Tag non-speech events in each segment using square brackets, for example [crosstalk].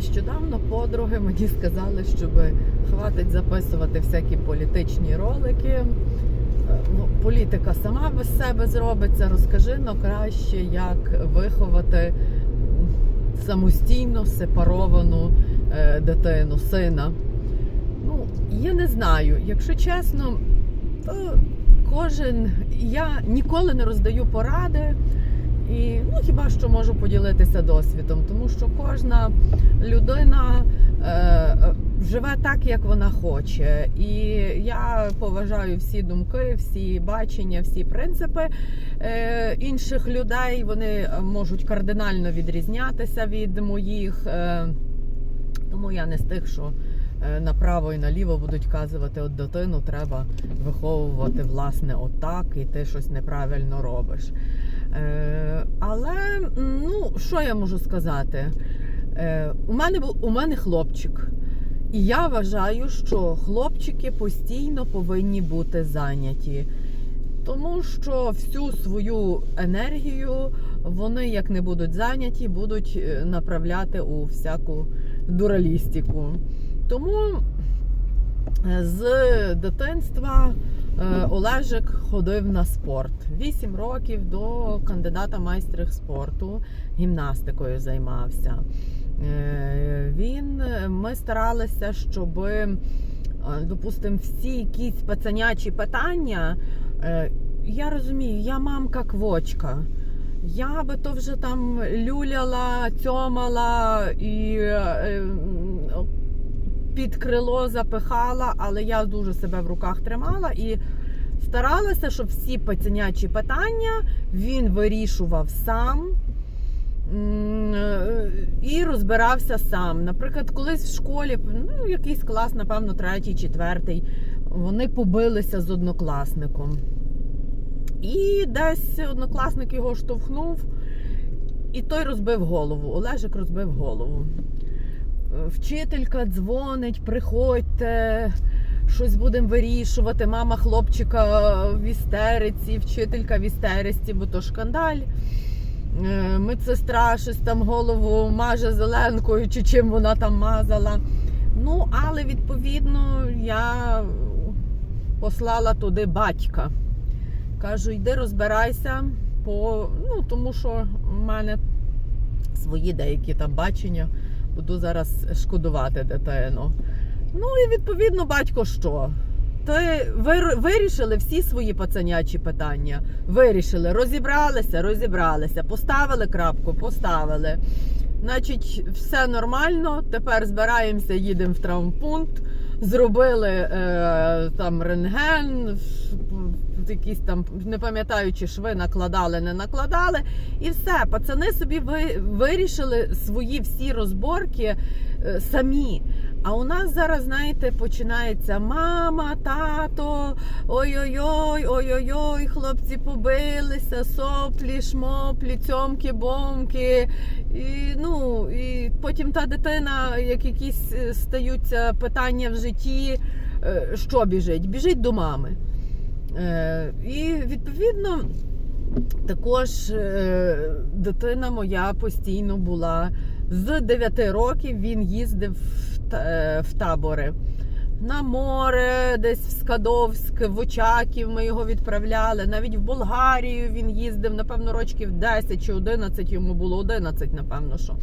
Нещодавно подруги мені сказали, щоб хватить записувати всякі політичні ролики. Ну, Політика сама без себе зробиться. Розкажи но краще, як виховати самостійно сепаровану е, дитину, сина. Ну, я не знаю. Якщо чесно, то кожен. Я ніколи не роздаю поради. І ну, хіба що можу поділитися досвідом, тому що кожна людина е, е, живе так, як вона хоче. І я поважаю всі думки, всі бачення, всі принципи е, інших людей. Вони можуть кардинально відрізнятися від моїх. Е, тому я не з тих, що е, направо і наліво будуть казувати, от дитину треба виховувати власне отак, і ти щось неправильно робиш. Ну, що я можу сказати? Е, у, мене був у мене хлопчик. І я вважаю, що хлопчики постійно повинні бути зайняті. Тому що всю свою енергію вони, як не будуть зайняті, будуть е, направляти у всяку дуралістику. Тому е, з дитинства Олежик ходив на спорт. 8 років до кандидата майстрів спорту гімнастикою займався. Е, Він ми старалися, щоб, допустимо, всі якісь пацанячі питання. е, Я розумію, я мамка квочка. Я би то вже там люляла, цьомала і е, під крило запихала, але я дуже себе в руках тримала і старалася, щоб всі пацанячі питання він вирішував сам. І розбирався сам. Наприклад, колись в школі, ну, якийсь клас, напевно, третій, четвертий, вони побилися з однокласником. І десь однокласник його штовхнув, і той розбив голову. Олежик розбив голову. Вчителька дзвонить, приходьте, щось будемо вирішувати. Мама хлопчика в істериці, вчителька в істериці, бо то шкандаль. Е, Медсестра щось там голову маже зеленкою, чи чим вона там мазала. Ну, але відповідно я послала туди батька. Кажу, йди розбирайся, по... ну, тому що в мене свої деякі там бачення. Буду зараз шкодувати дитину. Ну і відповідно, батько що? Ти вирішили всі свої пацанячі питання. Вирішили, розібралися, розібралися, поставили крапку, поставили. Значить, все нормально. Тепер збираємося, їдемо в травмпункт. Зробили е, там рентген, якісь там, не пам'ятаю, чи шви накладали, не накладали. І все, пацани собі ви, вирішили свої всі розборки е, самі. А у нас зараз, знаєте, починається мама, тато, ой-ой-ой, ой-ой-ой, хлопці побилися, соплі, шмоплі, цьомки, бомки. І, ну, і потім та дитина, як якісь е, стаються питання в житті, е, що біжить? Біжить до мами. Е, І відповідно також дитина моя постійно була з 9 років він їздив е, в табори. На море, десь в Скадовськ, в Очаків ми його відправляли. Навіть в Болгарію він їздив, напевно, років 10 чи 11, йому було 11, напевно, що.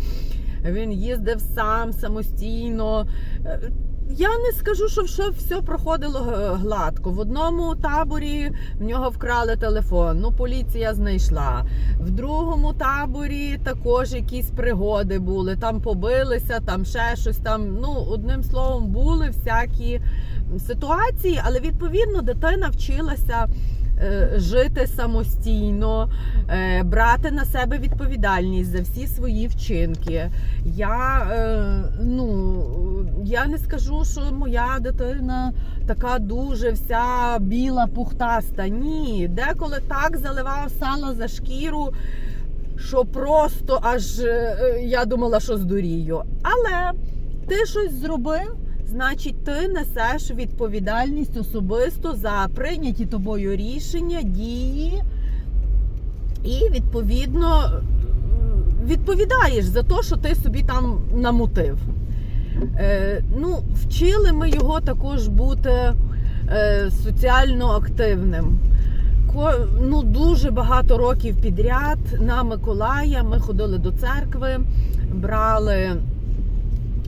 Він їздив сам самостійно. Е, Я не скажу, що все, проходило е, гладко. В одному таборі в нього вкрали телефон. Ну, поліція знайшла. В другому таборі також якісь пригоди були. Там побилися, там ще щось. Там, ну, одним словом, були всякі ситуації, але відповідно дитина вчилася. Е, Жити самостійно, е, брати на себе відповідальність за всі свої вчинки. Я е, ну я не скажу, що моя дитина така дуже вся біла, пухтаста. Ні, деколи так заливав сало за шкіру, що просто аж я думала, що здурію. Але ти щось зробив. Значить, ти несеш відповідальність особисто за прийняті тобою рішення, дії, і відповідно відповідаєш за те, що ти собі там намутив. Е, ну, вчили ми його також бути е, соціально активним. Ко, ну, дуже багато років підряд на Миколая ми ходили до церкви, брали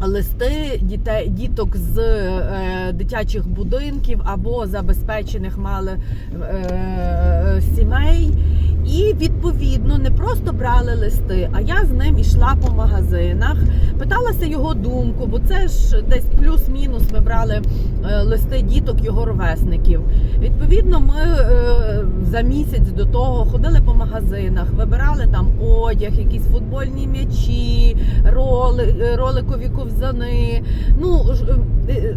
листи дітей, діток з е, дитячих будинків або забезпечених мали е, сімей. І відповідно не просто брали листи, а я з ним ішла по магазинах, питалася його думку, бо це ж десь плюс-мінус ми брали е, листи діток його ровесників. Відповідно, ми е, за місяць до того ходили по магазинах, вибирали там одяг, якісь футбольні м'ячі, роли, е, роликові ковзани. Ну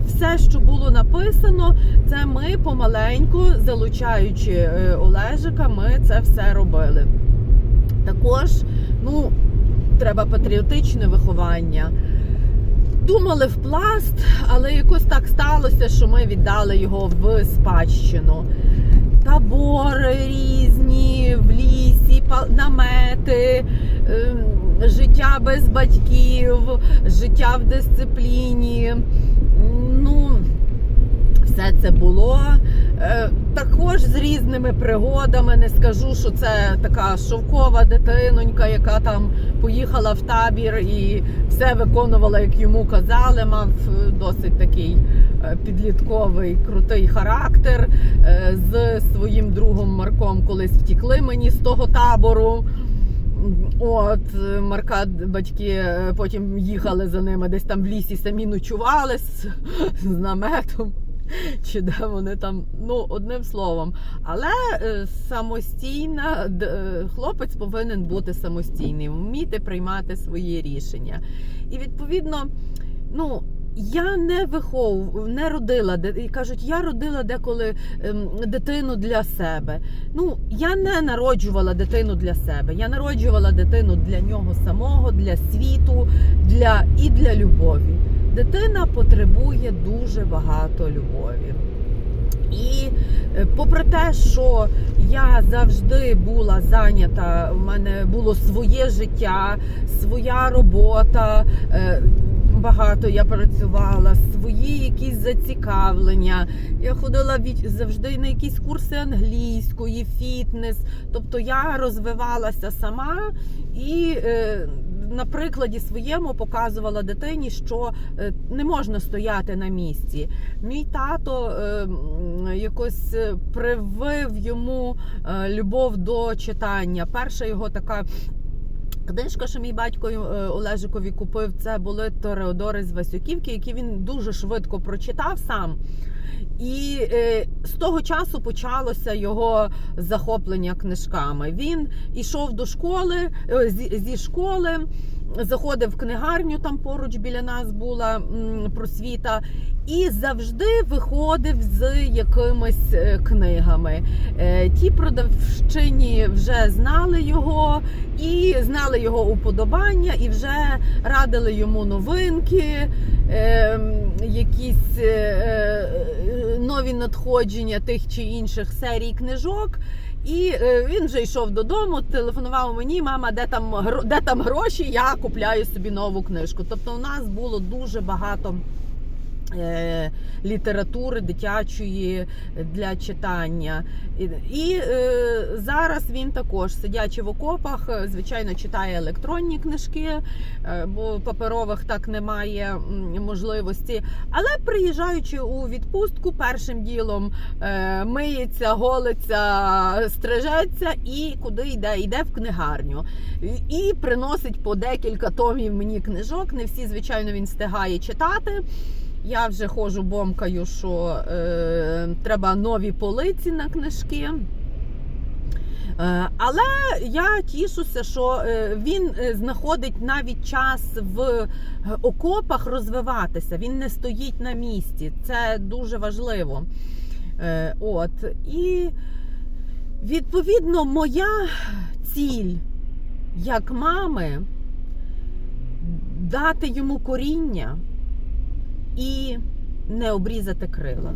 все, що було написано, це ми помаленьку, залучаючи Олежика, ми це все робили. Також, ну, треба патріотичне виховання. Думали в пласт, але якось так сталося, що ми віддали його в спадщину. Табори різні в лісі, намети, ем, життя без батьків, життя в дисципліні. Все це було. Е, Також з різними пригодами. Не скажу, що це така шовкова дитинонька, яка там поїхала в табір і все виконувала, як йому казали. Мав е, досить такий е, підлітковий крутий характер. З своїм другом Марком колись втікли мені з того табору. От Марка батьки потім їхали за ними, десь там в лісі самі ночували з, з наметом. [laughs] Чи де вони там, ну одним словом. Але е, самостійна е, хлопець повинен бути самостійним, вміти приймати свої рішення. І відповідно, ну. Я не виховував, не родила і кажуть, я родила деколи ем, дитину для себе. Ну, я не народжувала дитину для себе. Я народжувала дитину для нього самого, для світу, для і для любові. Дитина потребує дуже багато любові. І е, попри те, що я завжди була зайнята, в мене було своє життя, своя робота. Багато я працювала, свої якісь зацікавлення. Я ходила від завжди на якісь курси англійської, фітнес. Тобто я розвивалася сама і е, на прикладі своєму показувала дитині, що е, не можна стояти на місці. Мій тато е, якось е, привив йому любов до читання. Перша його така. Книжка, що мій батько е, Олежикові купив, це були Тореодори з Васюківки, які він дуже швидко прочитав сам. І е, з того часу почалося його захоплення книжками. Він ішов до школи е, зі, зі школи, заходив в книгарню, там поруч біля нас була просвіта, і завжди виходив з якимись е, книгами. Е, ті продавщині вже знали його і знали його уподобання, і вже радили йому новинки, е, якісь е, нові надходження тих чи інших серій книжок. І е, він вже йшов додому, телефонував мені, мама, де там де там гроші, я купляю собі нову книжку. Тобто, у нас було дуже багато. Е, Літератури дитячої для читання, і, е, зараз він також, сидячи в окопах, е, звичайно, читає електронні книжки, е, бо паперових так немає можливості. Але приїжджаючи у відпустку, першим ділом е, миється, голиться, стрижеться і куди йде? Йде в книгарню. І приносить по декілька томів мені книжок. Не всі, звичайно, він встигає читати. Я вже ходжу бомкаю, що е, треба нові полиці на книжки. Е, Але я тішуся, що е, він е, знаходить навіть час в окопах розвиватися. Він не стоїть на місці. Це дуже важливо. От. І відповідно, моя ціль як мами дати йому коріння і не обрізати крила.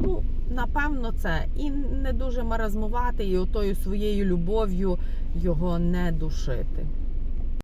Ну, напевно, це. І не дуже маразмувати, і отою своєю любов'ю його не душити.